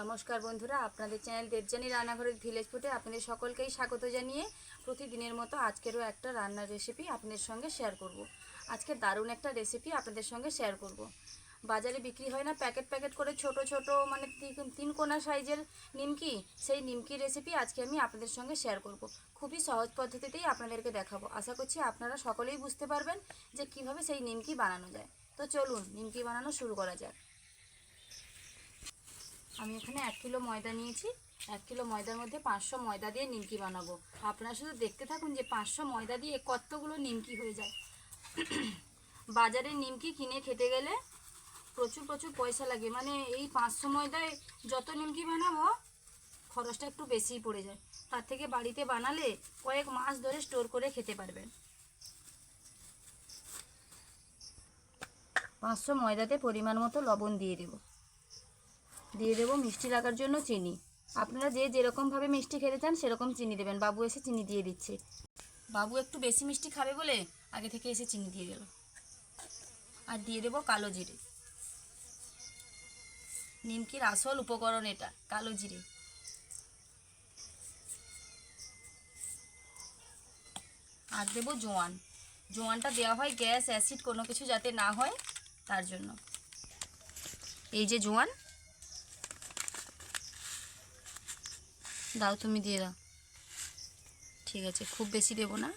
নমস্কার বন্ধুরা, আপনাদের চ্যানেল দেবজানি রান্নাঘরের ভিলেজ ফুটে আপনাদের সকলকেই স্বাগত জানিয়ে প্রতিদিনের মতো আজকেরও একটা রান্নার রেসিপি আপনাদের সঙ্গে শেয়ার করব। আজকে দারুণ একটা রেসিপি আপনাদের সঙ্গে শেয়ার করব। বাজারে বিক্রি হয় না প্যাকেট প্যাকেট করে ছোট ছোট মানে তিন- কোনা সাইজের নিমকি, সেই নিমকি রেসিপি আজকে আমি আপনাদের সঙ্গে শেয়ার করব। খুবই সহজ পদ্ধতিতেই আপনাদেরকে দেখাবো আশা করছি আপনারা সকলেই বুঝতে পারবেন যে কীভাবে সেই নিমকি বানানো যায় তো চলুন, নিমকি বানানো শুরু করা যাক আমি এখানে এক কিলো ময়দা নিয়েছি। এক কিলো ময়দার মধ্যে পাঁচশো ময়দা দিয়ে নিমকি বানাবো। আপনারা শুধু দেখতে থাকুন যে পাঁচশো ময়দা দিয়ে কতগুলো নিমকি হয়ে যায়। বাজারে নিমকি কিনে খেতে গেলে প্রচুর প্রচুর পয়সা লাগে। মানে এই পাঁচশো ময়দায় যত নিমকি বানাবো, খরচটা একটু বেশিই পড়ে যায়। তার থেকে বাড়িতে বানালে কয়েক মাস ধরে স্টোর করে খেতে পারবেন। পাঁচশো ময়দাতে পরিমাণ মতো লবণ দিয়ে দেবো। দিয়ে দেবো মিষ্টি লাগার জন্য চিনি। আপনারা যে যেরকমভাবে মিষ্টি খেতে চান সেরকম চিনি দেবেন। বাবু এসে চিনি দিয়ে দিচ্ছে। বাবু একটু বেশি মিষ্টি খাবে বলে আগে থেকে এসে চিনি দিয়ে গেল। আর দিয়ে দেবো কালো জিরে। নিমকির আসল উপকরণ এটা, কালো জিরে। আর দেবো জোয়ান। জোয়ানটা দেওয়া হয় গ্যাস, অ্যাসিড কোনো কিছু যাতে না হয় তার জন্য। এই যে জোয়ান দাও তুমি দিয়ে দাও। ঠিক আছে, খুব বেশি দেবো না।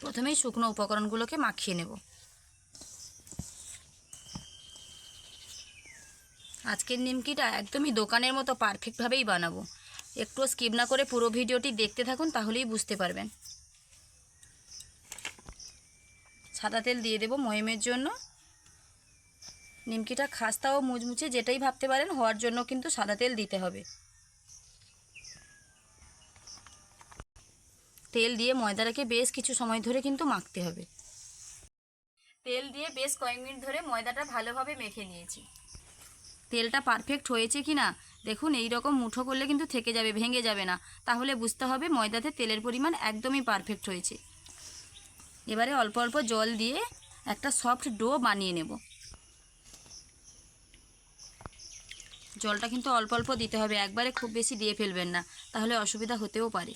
প্রথমেই শুকনো উপকরণগুলোকে মাখিয়ে নেব। আজকের নিমকিটা একদমই দোকানের মতো পারফেক্টভাবেই বানাবো। একটু স্কিপ না করে পুরো ভিডিওটি দেখতে থাকুন, তাহলেই বুঝতে পারবেন। সাদা তেল দিয়ে দেবো মহিমের জন্য। নিমকিটা খাস্তা ও মুচমুচে যেটাই ভাবতে পারেন, হওয়ার জন্য কিন্তু সাদা তেল দিতে হবে। তেল দিয়ে ময়দাটাকে বেশ কিছু সময় ধরে কিন্তু মাখতে হবে। তেল দিয়ে বেশ কয়েক মিনিট ধরে ময়দাটা ভালোভাবে মেখে নিয়েছি। তেলটা পারফেক্ট হয়েছে কি না, দেখুন, এই রকম মুঠো করলে কিন্তু থেকে যাবে, ভেঙে যাবে না। তাহলে বুঝতে হবে ময়দাতে তেলের পরিমাণ একদমই পারফেক্ট হয়েছে। এবারে অল্প অল্প জল দিয়ে একটা সফট ডো বানিয়ে নেব। জলটা কিন্তু অল্প অল্প দিতে হবে, একবারে খুব বেশি দিয়ে ফেলবেন না, তাহলে অসুবিধা হতেও পারে।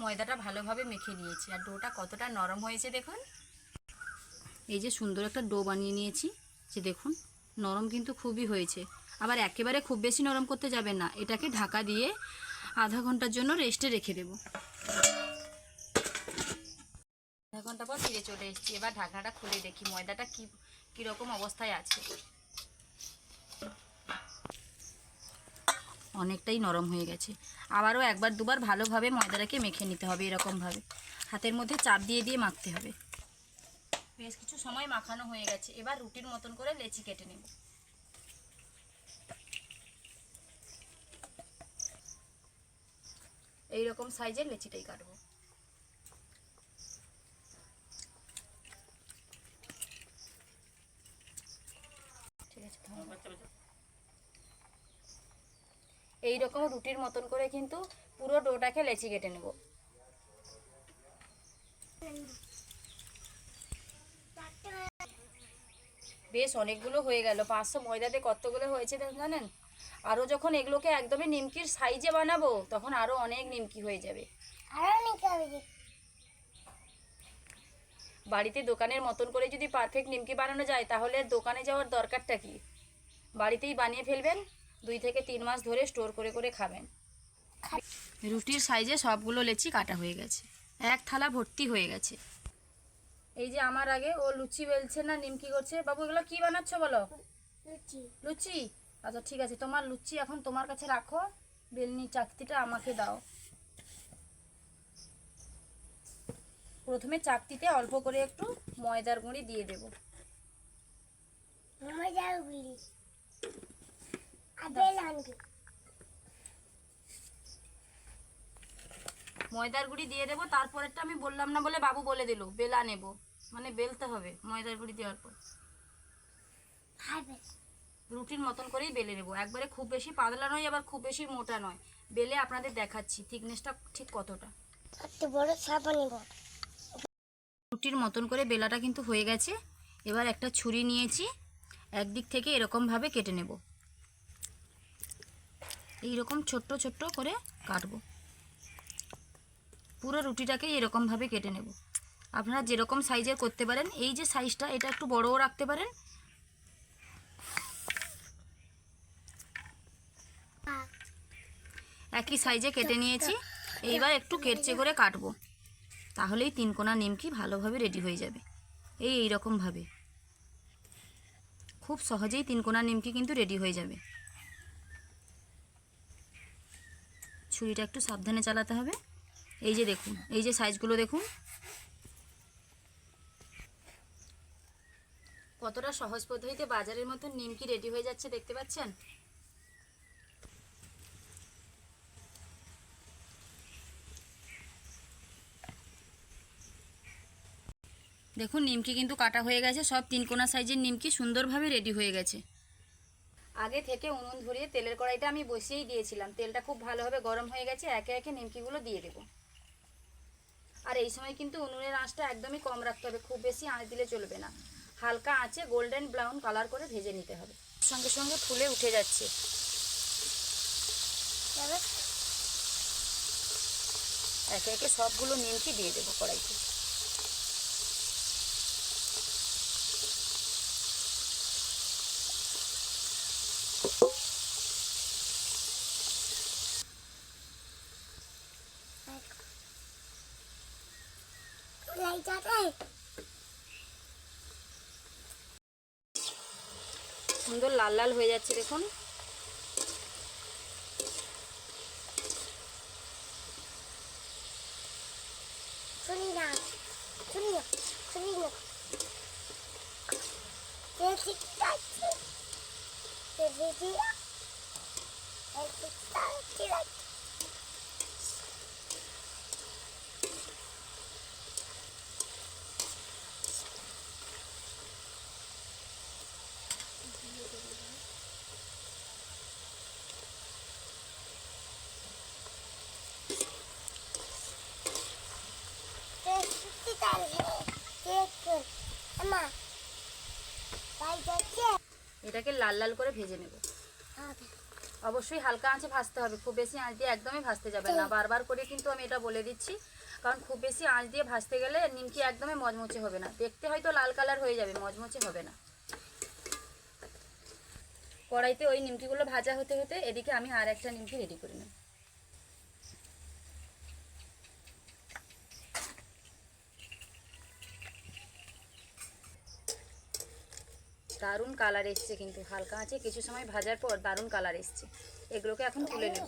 ময়দাটা ভালোভাবে মেখে নিয়েছি, আর ডোটা কতটা নরম হয়েছে দেখুন। এই যে সুন্দর একটা ডো বানিয়ে নিয়েছি, যে দেখুন, নরম কিন্তু খুবই হয়েছে। আবার একেবারে খুব বেশি নরম করতে যাবেন না, এটাকে ঢাকা দিয়ে আধা ঘণ্টার জন্য রেস্টে রেখে দেব। আধা ঘণ্টা পর ফিরে চলে এসেছি, এবার ঢাকনাটা খুলে দেখি ময়দাটা কী, কীরকম অবস্থায় আছে। অনেকটাই নরম হয়ে গেছে। আবারও একবার দুবার ভালোভাবে ময়দাটাকে মেখে নিতে হবে এরকমভাবে। হাতের মধ্যে চাপ দিয়ে দিয়ে মাখতে হবে। বেশ কিছু সময় মাখানো হয়ে গেছে। এবার রুটির মতন করে লেচি কেটে নেব। এই রকম সাইজের লেচিটাই কাটবো। ঠিক আছে থামো। এই রকম রুটির মতন করে কিন্তু পুরো ডোটাকে লেচি কেটে নেব। বেশ অনেকগুলো হয়ে গেল। পাঁচশো ময়দাতে কতগুলো হয়েছে জানেন? আরও যখন এগুলোকে একদমই নিমকির সাইজে বানাবো তখন আরও অনেক নিমকি হয়ে যাবে। বাড়িতে দোকানের মতন করে যদি পারফেক্ট নিমকি বানানো যায় তাহলে দোকানে যাওয়ার দরকারটা কি? বাড়িতেই বানিয়ে ফেলবেন? দুই থেকে তিন মাস ধরে স্টোর করে করে খাবেন। রুটির সাইজে সবগুলো লেচি কাটা হয়ে গেছে। এক থালা ভর্তি হয়ে গেছে। এই যে আমার আগে ও লুচি বেলছে না নিমকি করছে। বাবু এগুলো কি বানাচ্ছ বলো? লুচি। আচ্ছা ঠিক আছে। তোমার লুচি এখন তোমার কাছে রাখো। বেলনি চাকতিটা আমাকে দাও। প্রথমে চাকতিতে অল্প করে একটু ময়দার গুঁড়ি দিয়ে দেবো। আপেল আনবি ময়দার গুঁড়ি দিয়ে দেবো তারপরেরটা আমি বললাম না বলে বাবু বলে দিল বেলা নেব। মানে বেলতে হবে ময়দার গুঁড়ি দেওয়ার পর। রুটির মতন করেই বেলে নেব। একবারে খুব বেশি পাতলা নয় আবার খুব বেশি মোটা নয়। বেলে আপনাদের দেখাচ্ছি থিকনেসটা ঠিক কতটা। রুটির মতন করে বেলাটা কিন্তু হয়ে গেছে। এবার একটা ছুরি নিয়েছি একদিক থেকে এরকমভাবে কেটে নেব। এইরকম ছোট্ট ছোট্ট করে কাটবো। পুরো রুটিটাকে এরকমভাবে কেটে নেব। আপনারা যেরকম সাইজের করতে পারেন, এই যে সাইজটা, এটা একটু বড়ও রাখতে পারেন। একই সাইজে কেটে নিয়েছি। এইবার একটু কেটচে করে কাটবো। তাহলেই তিন কোনা নিমকি ভালোভাবে রেডি হয়ে যাবে। এই এইরকমভাবে। খুব সহজেই তিন কোনা নিমকি কিন্তু রেডি হয়ে যাবে। ছুরিটা একটু সাবধানে চালাতে হবে। এই যে দেখুন, এই যে সাইজগুলো দেখুন। কতটা সহজ পদ্ধতিতে বাজারের মতন নিমকি রেডি হয়ে যাচ্ছে দেখতে পাচ্ছেন? দেখুন, নিমকি কিন্তু কাটা হয়ে গেছে। সব তিন কোনা সাইজের নিমকি সুন্দরভাবে রেডি হয়ে গেছে। আগে থেকে উনুন ধরিয়ে তেলের কড়াইটা আমি বসিয়েই দিয়েছিলাম। তেলটা খুব ভালোভাবে গরম হয়ে গেছে, একে একে নিমকিগুলো দিয়ে দেবো। আর এই সময় কিন্তু উনুনের আঁচটা একদমই কম রাখতে হবে, খুব বেশি আঁচ দিলে চলবে না। হালকা আঁচে গোল্ডেন ব্রাউন কালার করে ভেজে নিতে হবে। সঙ্গে সঙ্গে ফুলে উঠে যাচ্ছে। একে একে সবগুলো নিমকি দিয়ে দেবো কড়াইতে। সুন্দর লাল লাল হয়ে যাচ্ছে দেখুন। শুনি না শুনি না শুনি না দেখি যাচ্ছে দেখি না দেখি যাচ্ছে দেখি যাচ্ছে দেখুন আমা তাই যাচ্ছে এটাকে লাল লাল করে ভেজে নেব। হবে অবশ্যই হালকা আঁচে ভাজতে হবে খুব বেশি আঁচ দিয়ে একদমই ভাজতে যাবে না। বারবার করে কিন্তু আমি এটা বলে দিচ্ছি কারণ খুব বেশি আঁচ দিয়ে ভাজতে গেলে নিমকি একদমই মজমচে হবে না। দেখতে হয়তো লাল কালার হয়ে যাবে মজমচে হবে না। কড়াইতে ওই নিমকিগুলো ভাজা হতে হতে এদিকে আমি আর একটা নিমকি রেডি করে নেব। দারুণ কালার এসছে কিন্তু হালকা আছে। কিছু সময় ভাজার পর দারুণ কালার এসছে। এগুলোকে এখন তুলে নেব।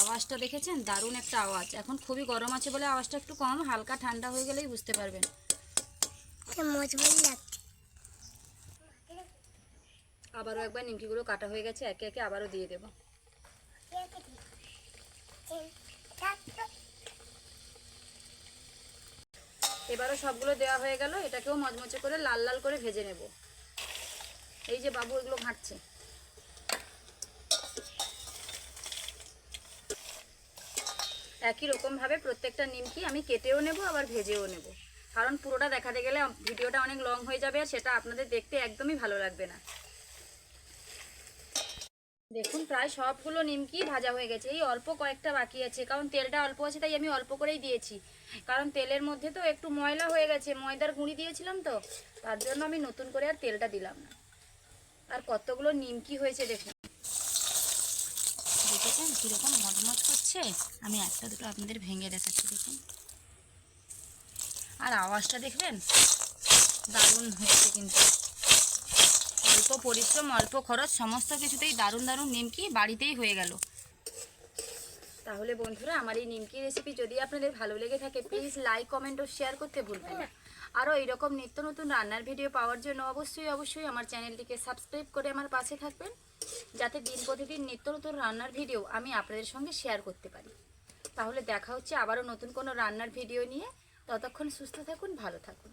আওয়াজটা দেখেছেন? দারুণ একটা আওয়াজ। এখন খুবই গরম আছে বলে আওয়াজটা একটু কম হালকা ঠান্ডা হয়ে গেলেই বুঝতে পারবেন। আবারও একবার নিমকিগুলো কাটা হয়ে গেছে একে একে আবারও দিয়ে দেবো। এবারও সবগুলো দেওয়া হয়ে গেল, এটাকেও মচমচে করে লাল লাল করে ভেজে নেব। এই যে বাবু এগুলো ঘাঁটছে একই রকমভাবে প্রত্যেকটা নিমকি আমি কেটেও নেব, আবার ভেজেও নেব। কারণ পুরোটা দেখাতে গেলে ভিডিওটা অনেক লং হয়ে যাবে আর সেটা আপনাদের দেখতে একদমই ভালো লাগবে না। দেখুন, প্রায় সবগুলো নিমকি ভাজা হয়ে গেছে। এই অল্প কয়েকটা বাকি আছে, কারণ তেলটা অল্প আছে, তাই আমি অল্প করেই দিয়েছি। কারণ তেলের মধ্যে তো একটু ময়লা হয়ে গেছে, ময়দার গুঁড়ি দিয়েছিলাম তো, তার জন্য আমি নতুন করে আর তেলটা দিলাম না। আর কতগুলো নিমকি হয়েছে দেখুন। দেখেছেন কীরকম মজমজ করছে? আমি একটা দুটো আপনাদের ভেঙে দেখাচ্ছি, দেখুন। আর আওয়াজটা দেখবেন? দারুণ হয়েছে কিন্তু। অল্প পরিশ্রম, অল্প খরচ, সমস্ত কিছুতেই দারুণ দারুণ নিমকি বাড়িতেই হয়ে গেল। তাহলে বন্ধুরা, আমার এই নিমকি রেসিপি যদি আপনাদের ভালো লেগে থাকে প্লিজ লাইক কমেন্ট ও শেয়ার করতে ভুলবেন না। আরও এইরকম নিত্য নতুন রান্নার ভিডিও পাওয়ার জন্য অবশ্যই অবশ্যই আমার চ্যানেলটিকে সাবস্ক্রাইব করে আমার পাশে থাকবেন, যাতে দিন প্রতিদিন নিত্য নতুন রান্নার ভিডিও আমি আপনাদের সঙ্গে শেয়ার করতে পারি। তাহলে দেখা হচ্ছে আবারও নতুন কোনো রান্নার ভিডিও নিয়ে। ততক্ষণ সুস্থ থাকুন, ভালো থাকুন।